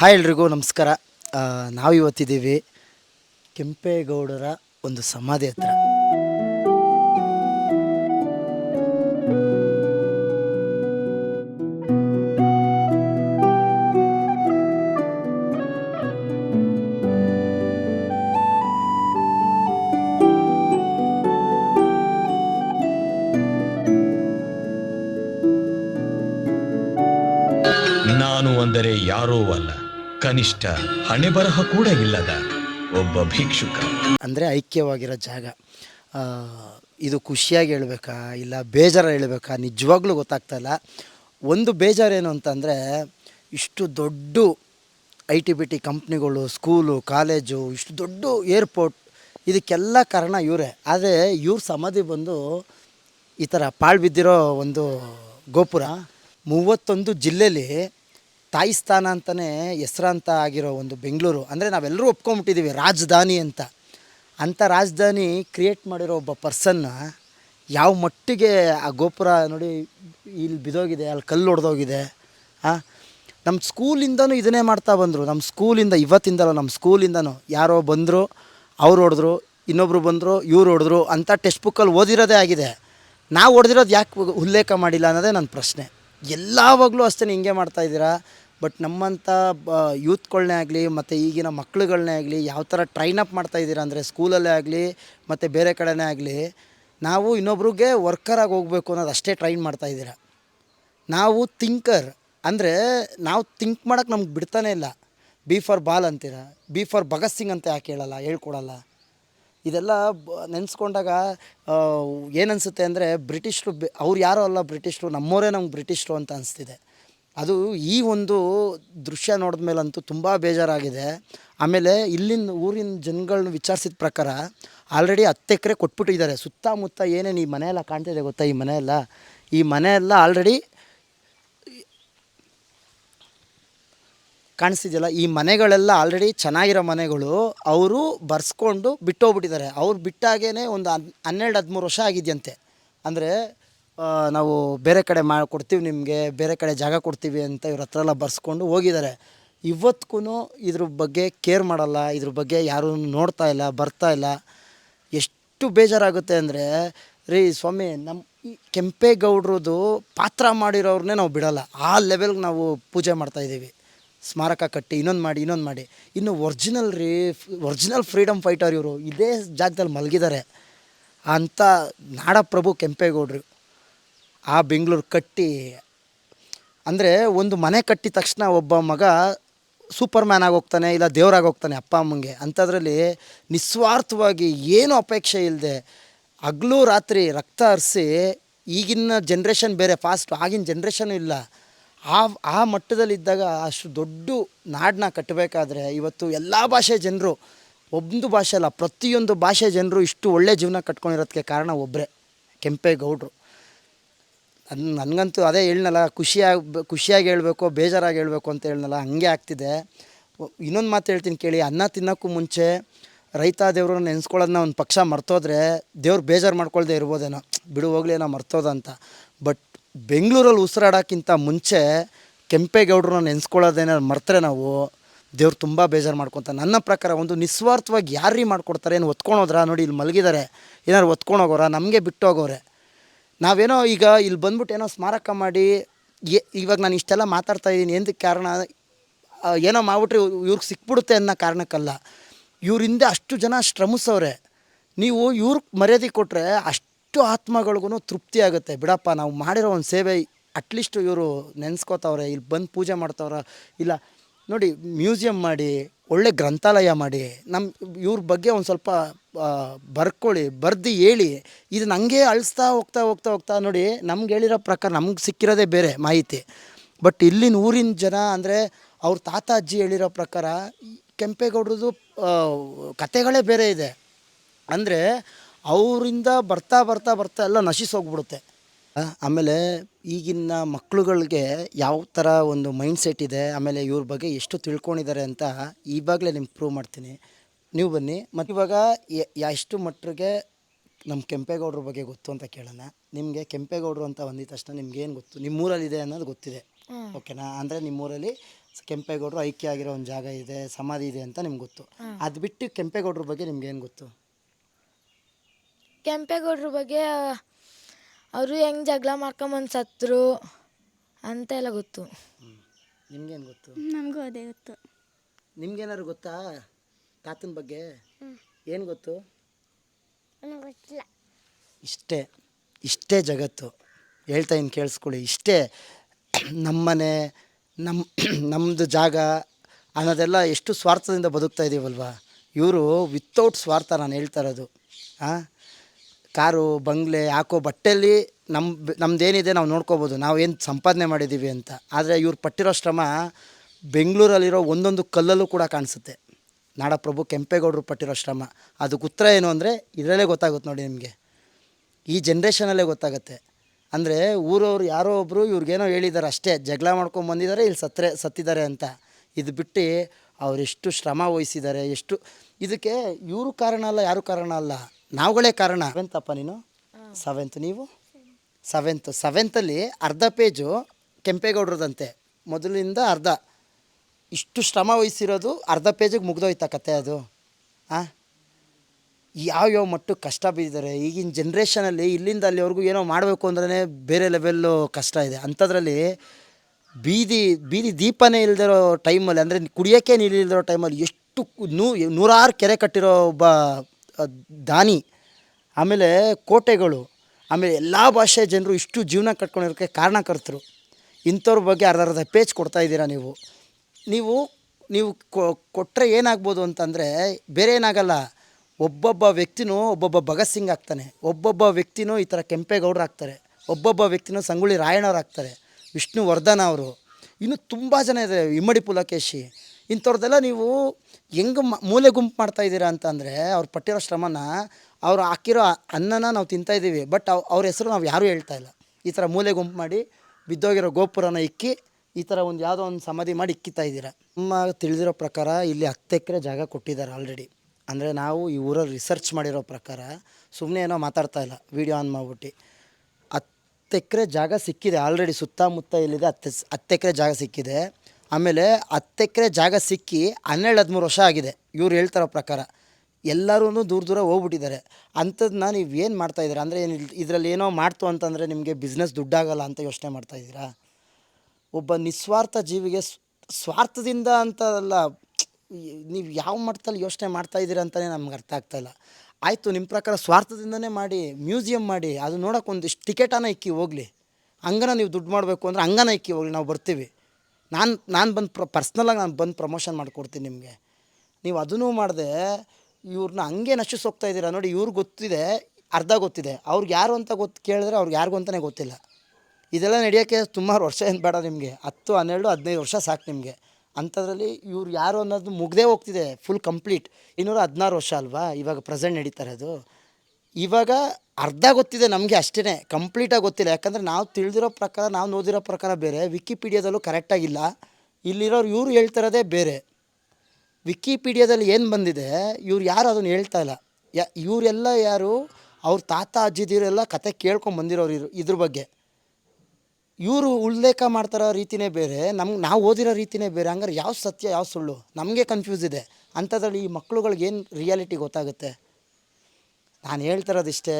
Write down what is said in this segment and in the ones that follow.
Hi ಎಲ್ರಿಗೂ ನಮಸ್ಕಾರ. ನಾವು ನಾವಿವತ್ತಿದ್ದೀವಿ ಕೆಂಪೇಗೌಡರ ಒಂದು ಸಮಾಧಿ ಹತ್ರ. ನಾನು ಅಂದರೆ ಯಾರೂ ಅಲ್ಲ. ಕನಿಷ್ಠ ಹಣೆ ಬರಹ ಕೂಡ ಇಲ್ಲದ ಒಬ್ಬ ಭಿಕ್ಷುಕ. ಅಂದರೆ ಐಕ್ಯವಾಗಿರೋ ಜಾಗ. ಇದು ಖುಷಿಯಾಗಿ ಹೇಳ್ಬೇಕಾ, ಇಲ್ಲ ಬೇಜಾರು ಹೇಳ್ಬೇಕಾ, ನಿಜವಾಗ್ಲೂ ಗೊತ್ತಾಗ್ತಾ ಇಲ್ಲ. ಒಂದು ಬೇಜಾರೇನು ಅಂತಂದರೆ, ಇಷ್ಟು ದೊಡ್ಡ ಐ ಟಿ ಬಿ ಟಿ ಕಂಪ್ನಿಗಳು, ಸ್ಕೂಲು, ಕಾಲೇಜು, ಇಷ್ಟು ದೊಡ್ಡ ಏರ್ಪೋರ್ಟ್, ಇದಕ್ಕೆಲ್ಲ ಕಾರಣ ಇವರೇ. ಆದರೆ ಇವ್ರ ಸಮಾಧಿ ಬಂದು ಈ ಥರ ಪಾಳು ಬಿದ್ದಿರೋ ಒಂದು ಗೋಪುರ ಮೂವತ್ತೊಂದು ಜಿಲ್ಲೆಲಿ ತಾಯಿ ಸ್ಥಾನ ಅಂತಲೇ ಹೆಸರಾಂತ ಆಗಿರೋ ಒಂದು ಬೆಂಗಳೂರು. ಅಂದರೆ ನಾವೆಲ್ಲರೂ ಒಪ್ಕೊಂಬಿಟ್ಟಿದ್ದೀವಿ, ರಾಜಧಾನಿ ಅಂತ. ಅಂಥ ರಾಜಧಾನಿ ಕ್ರಿಯೇಟ್ ಮಾಡಿರೋ ಒಬ್ಬ ಪರ್ಸನ್ನ ಯಾವ ಮಟ್ಟಿಗೆ ಆ ಗೋಪುರ ನೋಡಿ ಇಲ್ಲಿ ಬಿದೋಗಿದೆ, ಅಲ್ಲಿ ಕಲ್ಲು ಹೊಡೆದೋಗಿದೆ ಹಾಂ ನಮ್ಮ ಸ್ಕೂಲಿಂದನೂ ಇದನ್ನೇ ಮಾಡ್ತಾ ಬಂದರು. ನಮ್ಮ ಸ್ಕೂಲಿಂದ ಇವತ್ತಿಂದಲೂ ನಮ್ಮ ಸ್ಕೂಲಿಂದನೂ ಯಾರೋ ಬಂದರು, ಅವ್ರು ಹೊಡೆದ್ರು, ಇನ್ನೊಬ್ರು ಬಂದರು, ಇವ್ರು ಹೊಡೆದ್ರು ಅಂಥ ಟೆಕ್ಸ್ಟ್ ಬುಕ್ಕಲ್ಲಿ ಓದಿರೋದೇ ಆಗಿದೆ. ನಾವು ಹೊಡೆದಿರೋದು ಯಾಕೆ ಉಲ್ಲೇಖ ಮಾಡಿಲ್ಲ ಅನ್ನೋದೇ ನನ್ನ ಪ್ರಶ್ನೆ. ಎಲ್ಲಾವಾಗಲೂ ಅಷ್ಟೇ ಹಿಂಗೆ ಮಾಡ್ತಾ ಇದ್ದೀರಾ? ಬಟ್ ನಮ್ಮಂಥ ಬ ಯೂತ್ಗಳನ್ನೇ ಆಗಲಿ, ಮತ್ತು ಈಗಿನ ಮಕ್ಳುಗಳನ್ನೇ ಆಗಲಿ, ಯಾವ ಥರ ಟ್ರೈನ್ ಅಪ್ ಮಾಡ್ತಾ ಇದ್ದೀರಾ ಅಂದರೆ ಸ್ಕೂಲಲ್ಲೇ ಆಗಲಿ, ಮತ್ತು ಬೇರೆ ಕಡೆನೇ ಆಗಲಿ, ನಾವು ಇನ್ನೊಬ್ರಿಗೆ ವರ್ಕರಾಗಿ ಹೋಗಬೇಕು ಅನ್ನೋದು ಅಷ್ಟೇ ಟ್ರೈನ್ ಮಾಡ್ತಾ ಇದ್ದೀರಾ? ನಾವು ಥಿಂಕರ್ ಅಂದರೆ ನಾವು ಥಿಂಕ್ ಮಾಡೋಕ್ಕೆ ನಮ್ಗೆ ಬಿಡ್ತಾನೇ ಇಲ್ಲ. ಬಿ ಫಾರ್ ಬಾಲ್ ಅಂತೀರ? ಬಿ ಫಾರ್ ಭಗತ್ ಸಿಂಗ್ ಅಂತ ಯಾಕೆ ಹೇಳಲ್ಲ, ಹೇಳ್ಕೊಡಲ್ಲ? ಇದೆಲ್ಲ ನೆನೆಸ್ಕೊಂಡಾಗ ಏನನ್ಸುತ್ತೆ ಅಂದರೆ ಬ್ರಿಟಿಷರು ಅವ್ರು ಯಾರೋ ಅಲ್ಲ ಬ್ರಿಟಿಷರು ನಮ್ಮವರೇ ನಮ್ಗೆ ಬ್ರಿಟಿಷರು ಅಂತ ಅನಿಸ್ತಿದೆ. ಅದು ಈ ಒಂದು ದೃಶ್ಯ ನೋಡಿದ ಮೇಲಂತೂ ತುಂಬ ಬೇಜಾರಾಗಿದೆ. ಆಮೇಲೆ ಇಲ್ಲಿನ ಊರಿನ ಜನಗಳನ್ನ ವಿಚಾರಿಸಿದ ಪ್ರಕಾರ, ಆಲ್ರೆಡಿ ಹತ್ತು ಎಕರೆ ಕೊಟ್ಬಿಟ್ಟಿದ್ದಾರೆ. ಸುತ್ತಮುತ್ತ ಏನೇನು ಈ ಮನೆಯೆಲ್ಲ ಕಾಣ್ತಿದೆ ಗೊತ್ತಾ ಈ ಮನೆಯೆಲ್ಲ? ಈ ಮನೆಯೆಲ್ಲ ಆಲ್ರೆಡಿ ಕಾಣಿಸ್ತಿದೆಯಲ್ಲ, ಈ ಮನೆಗಳೆಲ್ಲ ಆಲ್ರೆಡಿ ಚೆನ್ನಾಗಿರೋ ಮನೆಗಳು, ಅವರು ಬರ್ಸ್ಕೊಂಡು ಬಿಟ್ಟೋಗ್ಬಿಟ್ಟಿದ್ದಾರೆ. ಅವ್ರು ಬಿಟ್ಟಾಗೇ ಒಂದು ಹನ್ ಹನ್ನೆರಡು, ಹದಿಮೂರು ವರ್ಷ ಆಗಿದೆಯಂತೆ. ಅಂದರೆ ನಾವು ಬೇರೆ ಕಡೆ ಮಾಡಿ ಕೊಡ್ತೀವಿ ನಿಮಗೆ, ಬೇರೆ ಕಡೆ ಜಾಗ ಕೊಡ್ತೀವಿ ಅಂತ ಇವ್ರ ಹತ್ರ ಎಲ್ಲ ಬರ್ಸ್ಕೊಂಡು ಹೋಗಿದ್ದಾರೆ. ಇವತ್ತಿಗೂ ಇದ್ರ ಬಗ್ಗೆ ಕೇರ್ ಮಾಡಲ್ಲ, ಇದ್ರ ಬಗ್ಗೆ ಯಾರೂ ನೋಡ್ತಾ ಇಲ್ಲ, ಬರ್ತಾ ಇಲ್ಲ. ಎಷ್ಟು ಬೇಜಾರಾಗುತ್ತೆ ಅಂದರೆ, ರೀ ಸ್ವಾಮಿ ನಮ್ಮ ಈ ಕೆಂಪೇಗೌಡ್ರದ್ದು ಪಾತ್ರ ಮಾಡಿರೋರನ್ನೇ ನಾವು ಬಿಡಲ್ಲ. ಆ ಲೆವೆಲ್ಗೆ ನಾವು ಪೂಜೆ ಮಾಡ್ತಾ ಇದ್ದೀವಿ. ಸ್ಮಾರಕ ಕಟ್ಟಿ, ಇನ್ನೊಂದು ಮಾಡಿ ಇನ್ನೊಂದು ಮಾಡಿ. ಇನ್ನು ಒರ್ಜಿನಲ್ ರೀ ಒರ್ಜಿನಲ್ ಫ್ರೀಡಮ್ ಫೈಟರ್ ಇವರು. ಇದೇ ಜಾಗದಲ್ಲಿ ಮಲಗಿದ್ದಾರೆ ಅಂಥ ನಾಡಪ್ರಭು ಕೆಂಪೇಗೌಡರು ಆ ಬೆಂಗಳೂರು ಕಟ್ಟಿ. ಅಂದರೆ ಒಂದು ಮನೆ ಕಟ್ಟಿದ ತಕ್ಷಣ ಒಬ್ಬ ಮಗ ಸೂಪರ್ ಮ್ಯಾನ್ ಆಗೋಗ್ತಾನೆ, ಇಲ್ಲ ದೇವರಾಗಿ ಹೋಗ್ತಾನೆ ಅಪ್ಪ ಅಮ್ಮಂಗೆ. ಅಂಥದ್ರಲ್ಲಿ ನಿಸ್ವಾರ್ಥವಾಗಿ ಏನು ಅಪೇಕ್ಷೆ ಇಲ್ಲದೆ ಹಗಲು ರಾತ್ರಿ ರಕ್ತ ಹರಿಸಿ ಈಗಿನ ಜನ್ರೇಷನ್ ಬೇರೆ ಫಾಸ್ಟ್ ಆಗಿನ ಜನ್ರೇಷನ್ ಇಲ್ಲ. ಆ ಆ ಮಟ್ಟದಲ್ಲಿದ್ದಾಗ ಅಷ್ಟು ದೊಡ್ಡ ನಾಡನ್ನ ಕಟ್ಟಬೇಕಾದ್ರೆ ಇವತ್ತು ಎಲ್ಲ ಭಾಷೆ ಜನರು, ಒಂದು ಭಾಷೆ ಅಲ್ಲ, ಪ್ರತಿಯೊಂದು ಭಾಷೆ ಜನರು ಇಷ್ಟು ಒಳ್ಳೆ ಜೀವನ ಕಟ್ಕೊಂಡಿರೋದಕ್ಕೆ ಕಾರಣ ಒಬ್ಬರೇ ಕೆಂಪೇಗೌಡರು ಅನ್ ನನಗಂತೂ ಅದೇ ಹೇಳ್ನಲ್ಲ, ಖುಷಿಯಾಗಿ ಖುಷಿಯಾಗಿ ಹೇಳಬೇಕು, ಬೇಜಾರಾಗಿ ಹೇಳಬೇಕು ಅಂತ ಹೇಳ್ನಲ್ಲ, ಹಂಗೆ ಆಗ್ತಿದೆ. ಇನ್ನೊಂದು ಮಾತು ಹೇಳ್ತೀನಿ ಕೇಳಿ, ಅನ್ನ ತಿನ್ನೋಕ್ಕೂ ಮುಂಚೆ ರೈತ ದೇವ್ರನ್ನ ನೆನೆಸ್ಕೊಳ್ಳೋದನ್ನ ಒಂದು ಪಕ್ಷ ಮರ್ತೋದ್ರೆ ದೇವ್ರು ಬೇಜಾರು ಮಾಡ್ಕೊಳ್ದೆ ಇರ್ಬೋದೇನೋ, ಬಿಡು ಹೋಗ್ಲಿ ಏನೋ ಮರ್ತೋದ ಅಂತ. ಬಟ್ ಬೆಂಗಳೂರಲ್ಲಿ ಉಸಿರಾಡೋಕ್ಕಿಂತ ಮುಂಚೆ ಕೆಂಪೇಗೌಡರನ್ನ ನೆನೆಸ್ಕೊಳ್ಳೋದೇನಾದ್ರು ಮರ್ತರೆ ನಾವು? ದೇವ್ರು ತುಂಬ ಬೇಜಾರು ಮಾಡ್ಕೊತ ನನ್ನ ಪ್ರಕಾರ ಒಂದು ನಿಸ್ವಾರ್ಥವಾಗಿ ಯಾರೀ ಮಾಡ್ಕೊಡ್ತಾರೆ ಏನು ಒತ್ಕೊಂಡೋದ್ರಾ ನೋಡಿ, ಇಲ್ಲಿ ಮಲಗಿದ್ದಾರೆ ಏನಾರು ಒತ್ಕೊಂಡೋಗೋರ ನಮಗೆ ಬಿಟ್ಟು ಹೋಗೋರೆ. ನಾವೇನೋ ಈಗ ಇಲ್ಲಿ ಬಂದ್ಬಿಟ್ಟು ಏನೋ ಸ್ಮಾರಕ ಮಾಡಿ ಏ ಇವಾಗ ನಾನು ಇಷ್ಟೆಲ್ಲ ಮಾತಾಡ್ತಾ ಇದ್ದೀನಿ. ಎಂದಕ್ಕೆ ಕಾರಣ? ಏನೋ ಮಾಡ್ಬಿಟ್ರೆ ಇವ್ರಿಗೆ ಸಿಕ್ಬಿಡುತ್ತೆ ಅನ್ನೋ ಕಾರಣಕ್ಕಲ್ಲ. ಇವ್ರ ಹಿಂದೆ ಅಷ್ಟು ಜನ ಶ್ರಮಿಸೋರೆ ನೀವು ಇವ್ರಿಗೆ ಮರ್ಯಾದೆ ಕೊಟ್ಟರೆ ಅಷ್ಟು ಆತ್ಮಗಳಿಗೂ ತೃಪ್ತಿ ಆಗುತ್ತೆ. ಬಿಡಪ್ಪ, ನಾವು ಮಾಡಿರೋ ಒಂದು ಸೇವೆ ಅಟ್ಲೀಸ್ಟ್ ಇವರು ನೆನೆಸ್ಕೋತವ್ರೆ, ಇಲ್ಲಿ ಬಂದು ಪೂಜೆ ಮಾಡ್ತವ್ರ, ಇಲ್ಲ ನೋಡಿ ಮ್ಯೂಸಿಯಂ ಮಾಡಿ, ಒಳ್ಳೆ ಗ್ರಂಥಾಲಯ ಮಾಡಿ ನಮ್ಮ ಇವ್ರ ಬಗ್ಗೆ ಒಂದು ಸ್ವಲ್ಪ ಬರ್ಕೊಳ್ಳಿ, ಬರ್ದು ಹೇಳಿ ಇದನ್ನ ನನಗೆ ಅಳಿಸ್ತಾ ಹೋಗ್ತಾ ಹೋಗ್ತಾ ಹೋಗ್ತಾ ನೋಡಿ ನಮ್ಗೆ ಹೇಳಿರೋ ಪ್ರಕಾರ ನಮ್ಗೆ ಸಿಕ್ಕಿರೋದೇ ಬೇರೆ ಮಾಹಿತಿ. ಬಟ್ ಇಲ್ಲಿನ ಊರಿನ ಜನ ಅಂದರೆ ಅವ್ರ ತಾತ, ಅಜ್ಜಿ ಹೇಳಿರೋ ಪ್ರಕಾರ ಕೆಂಪೇಗೌಡ್ರದ್ದು ಕತೆಗಳೇ ಬೇರೆ ಇದೆ. ಅಂದರೆ ಅವರಿಂದ ಬರ್ತಾ ಬರ್ತಾ ಬರ್ತಾ ಎಲ್ಲ ನಶಿಸೋಗ್ಬಿಡುತ್ತೆ ಹೋಗ್ಬಿಡುತ್ತೆ. ಆಮೇಲೆ ಈಗಿನ ಮಕ್ಕಳುಗಳಿಗೆ ಯಾವ ಥರ ಒಂದು ಮೈಂಡ್ ಸೆಟ್ ಇದೆ ಆಮೇಲೆ ಇವ್ರ ಬಗ್ಗೆ ಎಷ್ಟು ತಿಳ್ಕೊಂಡಿದ್ದಾರೆ ಅಂತ ಈವಾಗಲೇ ನಿಮ್ಗೆ ಪ್ರೂವ್ ಮಾಡ್ತೀನಿ. ನೀವು ಬನ್ನಿ ಮತ್ತು ಇವಾಗ ಎಷ್ಟು ಮಟ್ಟಿಗೆ ನಮ್ಮ ಕೆಂಪೇಗೌಡ್ರ ಬಗ್ಗೆ ಗೊತ್ತು ಅಂತ ಕೇಳೋಣ. ನಿಮಗೆ ಕೆಂಪೇಗೌಡರು ಅಂತ ಬಂದಿದ ತಕ್ಷಣ ನಿಮ್ಗೆ ಏನು ಗೊತ್ತು? ನಿಮ್ಮೂರಲ್ಲಿದೆ ಅನ್ನೋದು ಗೊತ್ತಿದೆ. ಓಕೆನಾ? ಅಂದರೆ ನಿಮ್ಮೂರಲ್ಲಿ ಕೆಂಪೇಗೌಡರು ಐಕ್ಯ ಆಗಿರೋ ಒಂದು ಜಾಗ ಇದೆ ಸಮಾಧಿ ಇದೆ ಅಂತ ನಿಮ್ಗೆ ಗೊತ್ತು. ಅದು ಬಿಟ್ಟು ಕೆಂಪೇಗೌಡರ ಬಗ್ಗೆ ನಿಮ್ಗೆ ಏನು ಗೊತ್ತು? ಕೆಂಪೇಗೌಡ್ರ ಬಗ್ಗೆ ಅವರು ಹೆಂಗೆ ಜಗಳ ಮಾಡ್ಕೊಂಬಂದು ಸತ್ರು ಅಂತೆಲ್ಲ ಗೊತ್ತು. ನಿಮ್ಗೇನು ಗೊತ್ತು? ನಮಗೂ ಅದೇ ಗೊತ್ತು. ನಿಮ್ಗೇನಾದ್ರು ಗೊತ್ತಾ ತಾತನ ಬಗ್ಗೆ? ಏನು ಗೊತ್ತು? ಗೊತ್ತಿಲ್ಲ. ಇಷ್ಟೇ ಇಷ್ಟೇ ಜಗತ್ತು. ಹೇಳ್ತಾ ಇನ್ನು ಕೇಳಿಸ್ಕೊಳ್ಳಿ ಇಷ್ಟೇ ನಮ್ಮನೆ ನಮ್ಮ ನಮ್ಮದು ಜಾಗ ಅನ್ನೋದೆಲ್ಲ ಎಷ್ಟು ಸ್ವಾರ್ಥದಿಂದ ಬದುಕ್ತಾ ಇದ್ದೀವಲ್ವಾ ಇವರು ವಿತೌಟ್ ಸ್ವಾರ್ಥ ನಾನು ಹೇಳ್ತಾ ಇರೋದು. ಹಾಂ ಕಾರು, ಬಂಗ್ಲೆ ಹಾಕೋ ಬಟ್ಟೆಯಲ್ಲಿ ನಮ್ಮ ನಮ್ಮದೇನಿದೆ ನಾವು ನೋಡ್ಕೋಬೋದು, ನಾವು ಏನು ಸಂಪಾದನೆ ಮಾಡಿದ್ದೀವಿ ಅಂತ. ಆದರೆ ಇವ್ರು ಪಟ್ಟಿರೋ ಶ್ರಮ ಬೆಂಗಳೂರಲ್ಲಿರೋ ಒಂದೊಂದು ಕಲ್ಲಲ್ಲೂ ಕೂಡ ಕಾಣಿಸುತ್ತೆ. ನಾಡಪ್ರಭು ಕೆಂಪೇಗೌಡರು ಪಟ್ಟಿರೋ ಶ್ರಮ. ಅದಕ್ಕೆ ಉತ್ತರ ಏನು ಅಂದರೆ, ಇದರಲ್ಲೇ ಗೊತ್ತಾಗುತ್ತೆ ನೋಡಿ ನಿಮಗೆ. ಈ ಜನ್ರೇಷನಲ್ಲೇ ಗೊತ್ತಾಗುತ್ತೆ. ಅಂದರೆ ಊರವ್ರು ಯಾರೋ ಒಬ್ಬರು ಇವ್ರಿಗೇನೋ ಹೇಳಿದ್ದಾರೆ ಅಷ್ಟೇ, ಜಗಳ ಮಾಡ್ಕೊಂಡು ಬಂದಿದ್ದಾರೆ, ಇಲ್ಲಿ ಸತ್ತರೆ ಸತ್ತಿದ್ದಾರೆ ಅಂತ. ಇದು ಬಿಟ್ಟು ಅವರೆಷ್ಟು ಶ್ರಮ ವಹಿಸಿದ್ದಾರೆ, ಎಷ್ಟು, ಇದಕ್ಕೆ ಇವರು ಕಾರಣ ಅಲ್ಲ, ಯಾರು ಕಾರಣ ಅಲ್ಲ. ನಾವುಗಳೇ ಕಾರಣ. ಸೆವೆಂತಪ್ಪ ನೀನು? ಸೆವೆಂತ್ ನೀವು? ಸೆವೆಂತ್. ಸೆವೆಂತಲ್ಲಿ ಅರ್ಧ ಪೇಜು ಕೆಂಪೇಗೌಡ್ರದಂತೆ. ಮೊದಲಿಂದ ಅರ್ಧ. ಇಷ್ಟು ಶ್ರಮ ವಹಿಸಿರೋದು ಅರ್ಧ ಪೇಜಿಗೆ ಮುಗ್ದೋಯ್ತಾ ಕತೆ ಅದು. ಹಾಂ ಯಾವ್ಯಾವ ಮಟ್ಟಕ್ಕೆ ಕಷ್ಟ ಬಿದ್ದಿದ್ದಾರೆ ಈಗಿನ ಜನ್ರೇಷನಲ್ಲಿ ಇಲ್ಲಿಂದ ಅಲ್ಲಿವರೆಗೂ ಏನೋ ಮಾಡಬೇಕು ಅಂದ್ರೆ ಬೇರೆ ಲೆವೆಲ್ಲು ಕಷ್ಟ ಇದೆ. ಅಂಥದ್ರಲ್ಲಿ ಬೀದಿ ಬೀದಿ ದೀಪನೇ ಇಲ್ದಿರೋ ಟೈಮಲ್ಲಿ ಅಂದರೆ ಕುಡಿಯೋಕ್ಕೆ ನೀರು ಇಲ್ದಿರೋ ಟೈಮಲ್ಲಿ ಎಷ್ಟು ನೂ ನೂರಾರು ಕೆರೆ ಕಟ್ಟಿರೋ ಒಬ್ಬ ದಾನಿ, ಆಮೇಲೆ ಕೋಟೆಗಳು, ಆಮೇಲೆ ಎಲ್ಲ ಭಾಷೆಯ ಜನರು ಇಷ್ಟು ಜೀವನ ಕಟ್ಕೊಂಡಿರೋಕ್ಕೆ ಕಾರಣಕರ್ತರು. ಇಂಥವ್ರ ಬಗ್ಗೆ ಅರ್ಧ ಅರ್ಧ ಪೇಜ್ ಕೊಡ್ತಾ ಇದ್ದೀರಾ ನೀವು? ನೀವು ನೀವು ಕೊಟ್ಟರೆ ಏನಾಗ್ಬೋದು ಅಂತಂದರೆ ಬೇರೆ ಏನಾಗಲ್ಲ. ಒಬ್ಬೊಬ್ಬ ವ್ಯಕ್ತಿನೂ ಒಬ್ಬೊಬ್ಬ ಭಗತ್ ಸಿಂಗ್ ಆಗ್ತಾನೆ. ಒಬ್ಬೊಬ್ಬ ವ್ಯಕ್ತಿನೂ ಈ ಥರ ಕೆಂಪೇಗೌಡರು ಆಗ್ತಾರೆ. ಒಬ್ಬೊಬ್ಬ ವ್ಯಕ್ತಿನೂ ಸಂಗೊಳ್ಳಿ ರಾಯಣ್ಣವ್ರು ಆಗ್ತಾರೆ. ವಿಷ್ಣು ವರ್ಧನ ಅವರು. ಇನ್ನೂ ತುಂಬ ಜನ ಇದೆ ಇಮ್ಮಡಿ ಪುಲಕೇಶಿ ಇಂಥವ್ರದ್ದೆಲ್ಲ ನೀವು ಹೆಂಗೆ ಮೂಲೆ ಗುಂಪು ಮಾಡ್ತಾ ಇದ್ದೀರಾ ಅಂತಂದರೆ ಅವ್ರು ಪಟ್ಟಿರೋ ಶ್ರಮನ ಅವ್ರು ಹಾಕಿರೋ ಅನ್ನನ ನಾವು ತಿಂತಾ ಇದ್ದೀವಿ, ಬಟ್ ಅವ್, ಅವ್ರ ಹೆಸರು ನಾವು ಯಾರೂ ಹೇಳ್ತಾ ಇಲ್ಲ. ಈ ಥರ ಮೂಲೆ ಗುಂಪು ಮಾಡಿ ಬಿದ್ದೋಗಿರೋ ಗೋಪುರನ ಇಕ್ಕಿ ಈ ಥರ ಒಂದು ಯಾವುದೋ ಒಂದು ಸಮಾಧಿ ಮಾಡಿ ಇಕ್ಕಿತಾ ಇದ್ದೀರಾ? ನಮ್ಮ ತಿಳಿದಿರೋ ಪ್ರಕಾರ ಇಲ್ಲಿ ಹತ್ತು ಎಕರೆ ಜಾಗ ಕೊಟ್ಟಿದ್ದಾರೆ ಆಲ್ರೆಡಿ ಅಂದರೆ ನಾವು ಈ ಊರಲ್ಲಿ ರಿಸರ್ಚ್ ಮಾಡಿರೋ ಪ್ರಕಾರ ಸುಮ್ಮನೆ ಏನೋ ಮಾತಾಡ್ತಾ ಇಲ್ಲ ವೀಡಿಯೋ ಆನ್ ಮಾಡ್ಬಿಟ್ಟು. ಹತ್ತು ಎಕರೆ ಜಾಗ ಸಿಕ್ಕಿದೆ ಆಲ್ರೆಡಿ ಸುತ್ತಮುತ್ತ ಇಲ್ಲಿದೆ ಹತ್ತು ಹತ್ತು ಎಕರೆ ಜಾಗ ಸಿಕ್ಕಿದೆ. ಆಮೇಲೆ ಹತ್ತು ಎಕರೆ ಜಾಗ ಸಿಕ್ಕಿ ಹನ್ನೆರಡು, ಹದಿಮೂರು ವರ್ಷ ಆಗಿದೆ. ಇವ್ರು ಹೇಳ್ತಾರೋ ಪ್ರಕಾರ. ಎಲ್ಲರೂ ದೂರ ದೂರ ಹೋಗ್ಬಿಟ್ಟಿದ್ದಾರೆ. ಅಂಥದ್ದನ್ನ ನೀವು ಏನು ಮಾಡ್ತಾಯಿದ್ದೀರಾ ಅಂದರೆ ಏನು ಇದರಲ್ಲಿ ಏನೋ ಮಾಡ್ತು ಅಂತಂದರೆ ನಿಮಗೆ ಬಿಸ್ನೆಸ್ ದುಡ್ಡಾಗಲ್ಲ ಅಂತ ಯೋಚನೆ ಮಾಡ್ತಾ ಇದ್ದೀರಾ? ಒಬ್ಬ ನಿಸ್ವಾರ್ಥ ಜೀವಿಗೆ ಸ್ವಾರ್ಥದಿಂದ ಅಂತ ಅಲ್ಲ ನೀವು ಯಾವ ಮಟ್ಟದಲ್ಲಿ ಯೋಚನೆ ಮಾಡ್ತಾ ಇದ್ದೀರಾ ಅಂತಲೇ ನಮ್ಗೆ ಅರ್ಥ ಆಗ್ತಾಯಿಲ್ಲ ಆಯಿತು ನಿಮ್ಮ ಪ್ರಕಾರ ಸ್ವಾರ್ಥದಿಂದನೇ ಮಾಡಿ, ಮ್ಯೂಸಿಯಂ ಮಾಡಿ, ಅದು ನೋಡೋಕೆ ಒಂದಿಷ್ಟು ಟಿಕೆಟನ್ನು ಇಕ್ಕಿ ಹೋಗಲಿ. ಹಂಗನ ನೀವು ದುಡ್ಡು ಮಾಡಬೇಕು ಅಂದರೆ ಹಂಗನ ಇಕ್ಕಿ ಹೋಗಲಿ. ನಾವು ಬರ್ತೀವಿ. ನಾನು ನಾನು ಬಂದು ಪ್ರ ಪರ್ಸ್ನಲಾಗಿ ನಾನು ಬಂದು ಪ್ರಮೋಷನ್ ಮಾಡಿಕೊಡ್ತೀನಿ ನಿಮಗೆ. ನೀವು ಅದನ್ನೂ ಮಾಡಿದೆ ಇವ್ರನ್ನ ಹಂಗೆ ನಶಿಸ್ ಹೋಗ್ತಾ ಇದ್ದೀರಾ ನೋಡಿ ಇವ್ರಿಗೆ ಗೊತ್ತಿದೆ, ಅರ್ಧ ಗೊತ್ತಿದೆ. ಅವ್ರಿಗೆ ಯಾರು ಅಂತ ಗೊತ್ತು ಕೇಳಿದ್ರೆ ಅವ್ರಿಗೆ ಯಾರಿಗೂ ಅಂತಲೇ ಗೊತ್ತಿಲ್ಲ. ಇದೆಲ್ಲ ನಡೆಯೋಕ್ಕೆ ಸುಮಾರು ವರ್ಷ ಏನು ಬೇಡ ನಿಮಗೆ. ಹತ್ತು, ಹನ್ನೆರಡು, ಹದಿನೈದು ವರ್ಷ ಸಾಕು ನಿಮಗೆ. ಅಂಥದ್ರಲ್ಲಿ ಇವ್ರು ಯಾರು ಅನ್ನೋದು ಮುಗ್ದೇ ಹೋಗ್ತಿದೆ ಫುಲ್ ಕಂಪ್ಲೀಟ್ ಇನ್ನೂರ ಹದಿನಾರು ವರ್ಷ ಅಲ್ವಾ? ಇವಾಗ ಪ್ರೆಸೆಂಟ್ ನಡೀತಾರೆ ಇರೋದು. ಇವಾಗ ಅರ್ಧ ಗೊತ್ತಿದೆ ನಮಗೆ ಅಷ್ಟೇ ಕಂಪ್ಲೀಟಾಗಿ ಗೊತ್ತಿಲ್ಲ. ಯಾಕಂದರೆ ನಾವು ತಿಳಿದಿರೋ ಪ್ರಕಾರ, ನಾವು ಓದಿರೋ ಪ್ರಕಾರ ಬೇರೆ, ವಿಕಿಪೀಡಿಯಾದಲ್ಲೂ ಕರೆಕ್ಟಾಗಿಲ್ಲ ಇಲ್ಲಿರೋರು ಇವರು ಹೇಳ್ತಿರೋದೇ ಬೇರೆ. ವಿಕಿಪೀಡಿಯಾದಲ್ಲಿ ಏನು ಬಂದಿದೆ, ಇವ್ರು ಯಾರು ಅದನ್ನು ಹೇಳ್ತಾ ಇಲ್ಲ. ಯಾ, ಇವರೆಲ್ಲ ಯಾರು, ಅವ್ರ ತಾತ ಅಜ್ಜಿದಿರೆಲ್ಲ ಕತೆ ಕೇಳ್ಕೊಂಡು ಬಂದಿರೋರು ಇರು ಇದ್ರ ಬಗ್ಗೆ. ಇವರು ಉಲ್ಲೇಖ ಮಾಡ್ತಾರೋ ರೀತಿನೇ ಬೇರೆ ನಮ್ಗೆ ನಾವು ಓದಿರೋ ರೀತಿನೇ ಬೇರೆ. ಹಂಗಾರೆ ಯಾವ ಸತ್ಯ, ಯಾವ ಸುಳ್ಳು? ನಮಗೆ ಕನ್ಫ್ಯೂಸ್ ಇದೆ. ಅಂಥದ್ರಲ್ಲಿ ಈ ಮಕ್ಳುಗಳಿಗೆ ಏನು ರಿಯಾಲಿಟಿ ಗೊತ್ತಾಗುತ್ತೆ? ನಾನು ಹೇಳ್ತಿರೋದಿಷ್ಟೇ,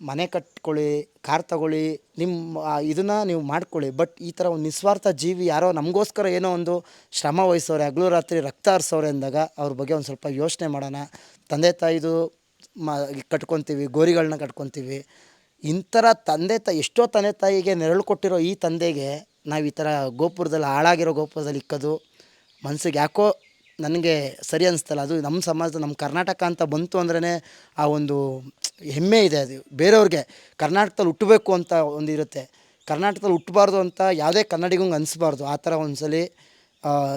ಮನೆ ಕಟ್ಕೊಳ್ಳಿ, ಕಾರ್ ತಗೊಳ್ಳಿ ನಿಮ್ಮ ಇದನ್ನು ನೀವು ಮಾಡ್ಕೊಳ್ಳಿ. ಬಟ್ ಈ ಥರ ಒಂದು ನಿಸ್ವಾರ್ಥ ಜೀವಿ ಯಾರೋ ನಮಗೋಸ್ಕರ ಏನೋ ಒಂದು ಶ್ರಮ ವಹಿಸೋರೆ, ಹಗಲು ರಾತ್ರಿ ರಕ್ತ ಹರಿಸೋರೆ ಅಂದಾಗ ಅವ್ರ ಬಗ್ಗೆ ಒಂದು ಸ್ವಲ್ಪ ಯೋಚನೆ ಮಾಡೋಣ. ತಂದೆ ತಾಯಿದು ಮ, ಕಟ್ಕೊತೀವಿ ಗೋರಿಗಳನ್ನ ಕಟ್ಕೊತೀವಿ. ಇಂಥರ ತಂದೆ ತಾಯಿ ಎಷ್ಟೋ ತಂದೆ ತಾಯಿಗೆ ನೆರಳು ಕೊಟ್ಟಿರೋ ಈ ತಂದೆಗೆ ನಾವು ಈ ಥರ ಗೋಪುರದಲ್ಲಿ, ಹಾಳಾಗಿರೋ ಗೋಪುರದಲ್ಲಿ ಇಕ್ಕೋದು, ಮನ್ಸಿಗೆ ಯಾಕೋ ನನಗೆ ಸರಿ ಅನಿಸ್ತಲ್ಲ. ಅದು ನಮ್ಮ ಸಮಾಜದ, ನಮ್ಮ ಕರ್ನಾಟಕ ಅಂತ ಬಂತು ಅಂದ್ರೇ ಆ ಒಂದು ಹೆಮ್ಮೆ ಇದೆ ಅದು. ಬೇರೆಯವ್ರಿಗೆ ಕರ್ನಾಟಕದಲ್ಲಿ ಹುಟ್ಟಬೇಕು ಅಂತ ಒಂದು ಇರುತ್ತೆ. ಕರ್ನಾಟಕದಲ್ಲಿ ಹುಟ್ಟಬಾರ್ದು ಅಂತ ಯಾವುದೇ ಕನ್ನಡಿಗಂಗೆ ಅನಿಸ್ಬಾರ್ದು. ಆ ಥರ ಒಂದ್ಸಲಿ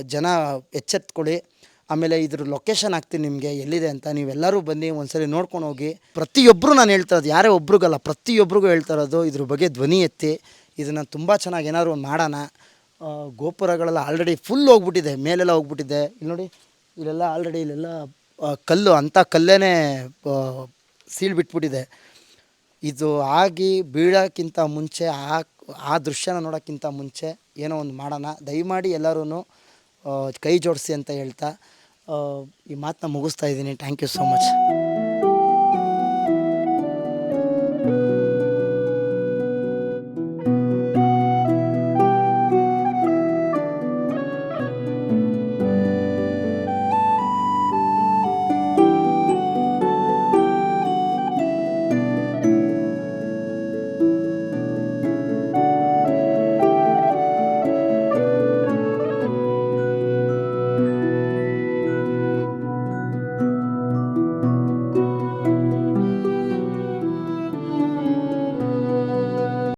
ಜನ ಎಚ್ಚೆತ್ಕೊಳ್ಳಿ. ಆಮೇಲೆ ಇದ್ರ ಲೊಕೇಶನ್ ಹಾಕ್ತೀನಿ ನಿಮಗೆ, ಎಲ್ಲಿದೆ ಅಂತ. ನೀವೆಲ್ಲರೂ ಬನ್ನಿ, ಒಂದ್ಸಲಿ ನೋಡ್ಕೊಂಡು ಹೋಗಿ. ಪ್ರತಿಯೊಬ್ಬರು ನಾನು ಹೇಳ್ತಾ ಇರೋದು, ಯಾರೇ ಒಬ್ರಿಗಲ್ಲ ಪ್ರತಿಯೊಬ್ಬರಿಗೂ ಹೇಳ್ತಾ ಇರೋದು, ಇದ್ರ ಬಗ್ಗೆ ಧ್ವನಿ ಎತ್ತಿ. ಇದನ್ನು ತುಂಬ ಚೆನ್ನಾಗಿ ಏನಾದ್ರು ಒಂದು ಮಾಡೋಣ. ಗೋಪುರಗಳೆಲ್ಲ ಆಲ್ರೆಡಿ ಫುಲ್ ಹೋಗ್ಬಿಟ್ಟಿದೆ, ಮೇಲೆಲ್ಲ ಹೋಗ್ಬಿಟ್ಟಿದೆ. ಇಲ್ಲಿ ನೋಡಿ, ಇಲ್ಲೆಲ್ಲ ಆಲ್ರೆಡಿ ಇಲ್ಲೆಲ್ಲ ಕಲ್ಲು, ಅಂಥ ಕಲ್ಲೇ ಸೀಲ್ ಬಿಟ್ಬಿಟ್ಟಿದೆ. ಇದು ಆಗಿ ಬೀಳೋಕ್ಕಿಂತ ಮುಂಚೆ, ಆ ಆ ದೃಶ್ಯನ ನೋಡೋಕ್ಕಿಂತ ಮುಂಚೆ ಏನೋ ಒಂದು ಮಾಡೋಣ. ದಯಮಾಡಿ ಎಲ್ಲರೂ ಕೈ ಜೋಡಿಸಿ ಅಂತ ಹೇಳ್ತಾ ಈ ಮಾತನ್ನ ಮುಗಿಸ್ತಾ ಇದ್ದೀನಿ. Thank you so much